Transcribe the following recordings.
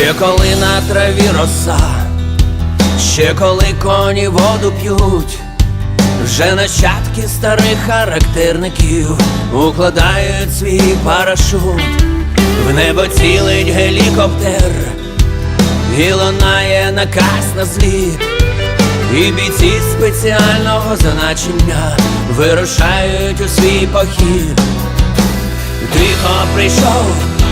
Ще коли на траві роса, ще коли коні воду п'ють, вже нащадки старих характерників укладають свій парашут, в небо цілить гелікоптер, і лунає наказ на зліт, і бійці спеціального значення вирушають у свій похід. Тихо прийшов,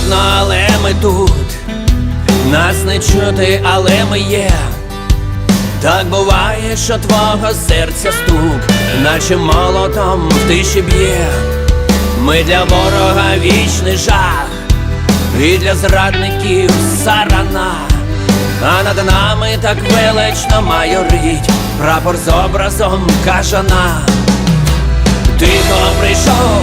Видно, але ми тут. Нас не чути, але ми є. Так буває, що твого серця стук, наче молотом в тиші б'є. Ми для ворога вічний жах, і для зрадників сарана. А над нами так велично майорить прапор з образом кажана. Тихо прийшов,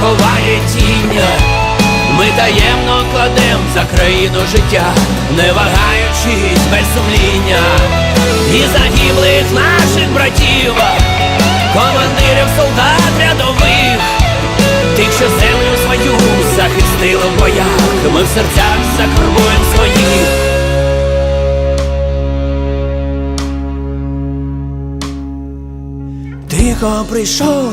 Ховає тінь. Ми таємно кладем за країну життя, не вагаючись без сумління, і загиблих наших братів, командирів солдат рядових, тих, що землю свою захистили в боях, ми в серцях закарбуємо своїх. Тихо прийшов,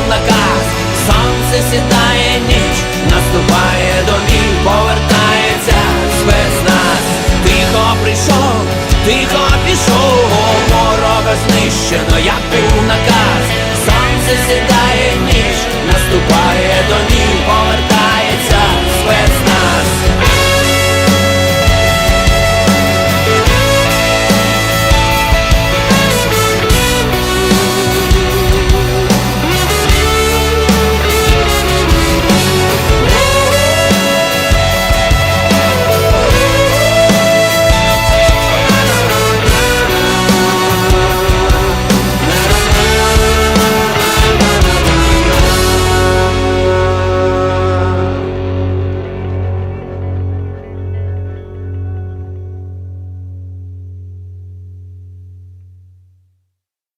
тихо пішов, ворога знищено, як був наказ, сам засідає ніч, наступає до нього.